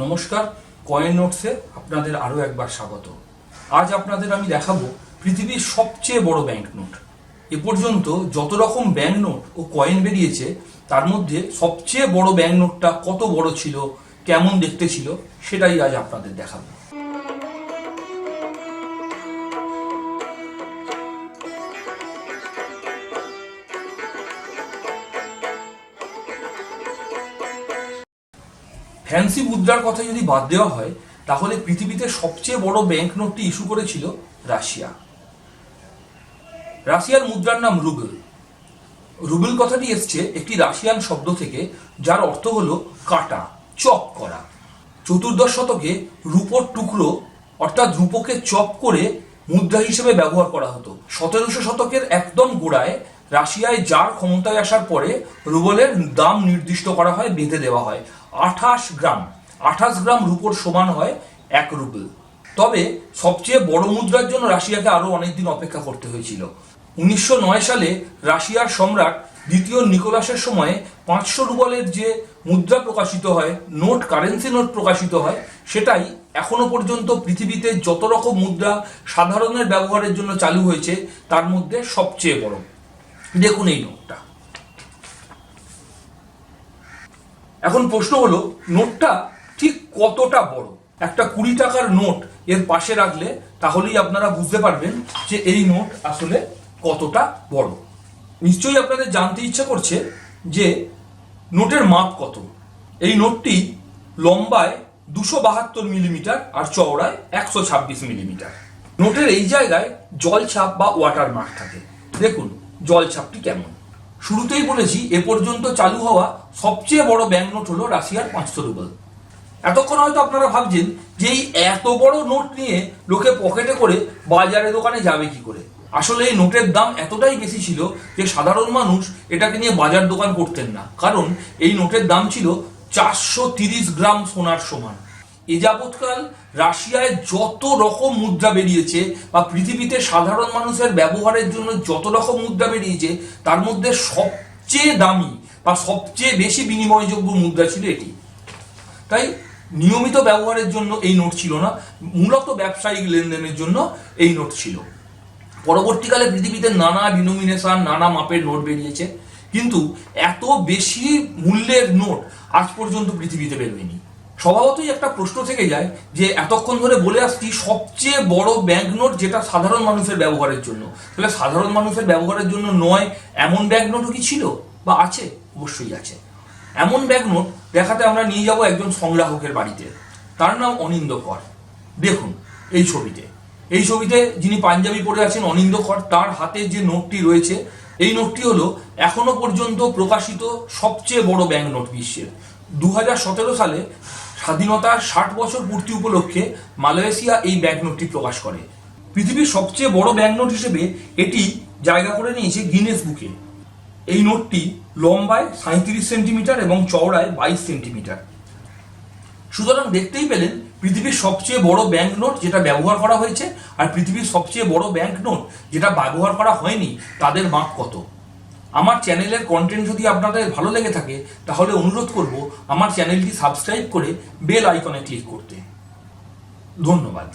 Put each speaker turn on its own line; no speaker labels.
নমস্কার কয়েন নোটসে আপনাদের আরও একবার স্বাগত। আজ আপনাদের আমি দেখাবো পৃথিবীর সবচেয়ে বড় ব্যাংক নোট এ পর্যন্ত যত রকম ব্যাংক নোট ও কয়েন বেরিয়েছে, তার মধ্যে সবচেয়ে বড় ব্যাংক নোটটা কত বড় ছিল, কেমন দেখতে ছিল, সেটাই আজ আপনাদের দেখাবো। ফ্যান্সি মুদ্রার কথা যদি বাদ দেওয়া হয়, তাহলে পৃথিবীতে সবচেয়ে বড় ব্যাংক নোটটি ইস্যু করেছিল রাশিয়া। রাশিয়ার মুদ্রার নাম রুবেল। রুবেল কথাটি এসছে একটি রাশিয়ান শব্দ থেকে, যার অর্থ হলো কাটা, চপ করা। চতুর্দশ শতকে রূপোর টুকরো, অর্থাৎ রূপোকে চপ করে মুদ্রা হিসেবে ব্যবহার করা হতো। সতেরোশো শতকের একদম গোড়ায় রাশিয়ায় যার ক্ষমতায় আসার পরে রুবেলের দাম নির্দিষ্ট করা হয়, বেঁধে দেওয়া হয়। আঠাশ গ্রাম। আঠাশ গ্রাম রুপোর সমান হয় এক রুবেল তবে সবচেয়ে বড় মুদ্রার জন্য রাশিয়াকে আরও অনেকদিন অপেক্ষা করতে হয়েছিল। উনিশশো নয় সালে রাশিয়ার সম্রাট দ্বিতীয় নিকোলাসের সময়ে পাঁচশো রুবলের যে মুদ্রা প্রকাশিত হয়, নোট কারেন্সি নোট প্রকাশিত হয়, সেটাই এখনও পর্যন্ত পৃথিবীতে যত রকম মুদ্রা সাধারণের ব্যবহারের জন্য চালু হয়েছে, তার মধ্যে সবচেয়ে বড়। দেখুন এই নোটটা। এখন প্রশ্ন হলো, নোটটা ঠিক কতটা বড়? একটা কুড়ি টাকার নোট এর পাশে রাখলে তাহলেই আপনারা বুঝতে পারবেন যে এই নোট আসলে কতটা বড়। নিশ্চয়ই আপনাদের জানতে ইচ্ছা করছে যে নোটের মাপ কত। এই নোটটি লম্বায় দুশো বাহাত্তর মিলিমিটার আর চওড়ায় একশো ছাব্বিশ মিলিমিটার। নোটের এই জায়গায় জলছাপ বা ওয়াটার মার্ক থাকে। দেখুন জলছাপটি কেমন। শুরুতেই বলেছি, এ পর্যন্ত চালু হওয়া সবচেয়ে বড় ব্যাংক নোট হলো রাশিয়ার পাঁচশো রুবেল এতক্ষণ হয়তো আপনারা ভাবছেন যে এই এত বড় নোট নিয়ে লোকে পকেটে করে বাজারে দোকানে যাবে কি করে? আসলে এই নোটের দাম এতটাই বেশি ছিল যে সাধারণ মানুষ এটাকে নিয়ে বাজার দোকান করতেন না। কারণ এই নোটের দাম ছিল চারশো তিরিশ গ্রাম সোনার সমান। এ যাবৎকাল রাশিয়ায় যত রকম মুদ্রা বেরিয়েছে বা পৃথিবীতে সাধারণ মানুষের ব্যবহারের জন্য যত রকম মুদ্রা বেরিয়েছে, তার মধ্যে সবচেয়ে দামি বা সবচেয়ে বেশি বিনিময়যোগ্য মুদ্রা ছিল এটি। তাই নিয়মিত ব্যবহারের জন্য এই নোট ছিল না, মূলত ব্যবসায়িক লেনদেনের জন্য এই নোট ছিল। পরবর্তীকালে পৃথিবীতে নানা ডিনোমিনেশন নানা মাপের নোট বেরিয়েছে, কিন্তু এত বেশি মূল্যের নোট আজ পর্যন্ত পৃথিবীতে বেরোয়নি। স্বভাবতই একটা প্রশ্ন থেকে যায় যে এতক্ষণ ধরে বলে আসছি, সবচেয়ে বড় ব্যাংক নোট যেটা সাধারণ মানুষের ব্যবহারের জন্য। তাহলে সাধারণ মানুষের ব্যবহারের জন্য নয়, এমন ব্যাংক নোটও কি ছিল? বা আছে? অবশ্যই আছে। এমন ব্যাংক নোট দেখাতে আমরা নিয়ে যাব একজন সংগ্রাহকের বাড়িতে। তার নাম অনিন্দ কর দেখুন এই ছবিতে। এই ছবিতে যিনি পাঞ্জাবি পরে আছেন অনিন্দ কর তার হাতে যে নোটটি রয়েছে, এই নোটটি হলো এখনও পর্যন্ত প্রকাশিত সবচেয়ে বড় ব্যাংক নোট বিশ্বের। দু হাজার সতেরো সালে স্বাধীনতার ষাট বছর পূর্তি উপলক্ষে মালয়েশিয়া এই ব্যাংক নোটটি প্রকাশ করে। পৃথিবীর সবচেয়ে বড় ব্যাংক নোট হিসেবে এটি জায়গা করে নিয়েছে গিনেস বুকে এই নোটটি লম্বায় সাঁত্রিশ সেন্টিমিটার এবং চওড়ায় বাইশ সেন্টিমিটার। সুতরাং দেখতেই পেলেন পৃথিবীর সবচেয়ে বড় ব্যাংক নোট যেটা ব্যবহার করা হয়েছে আর পৃথিবীর সবচেয়ে বড় ব্যাংক নোট যেটা ব্যবহার করা হয়নি, তাদের মাপ কত? আমার চ্যানেলের কন্টেন্ট যদি আপনাদের ভালো লেগে থাকে, তাহলে অনুরোধ করব আমার চ্যানেলটি সাবস্ক্রাইব করে বেল আইকনে ক্লিক করতে। ধন্যবাদ।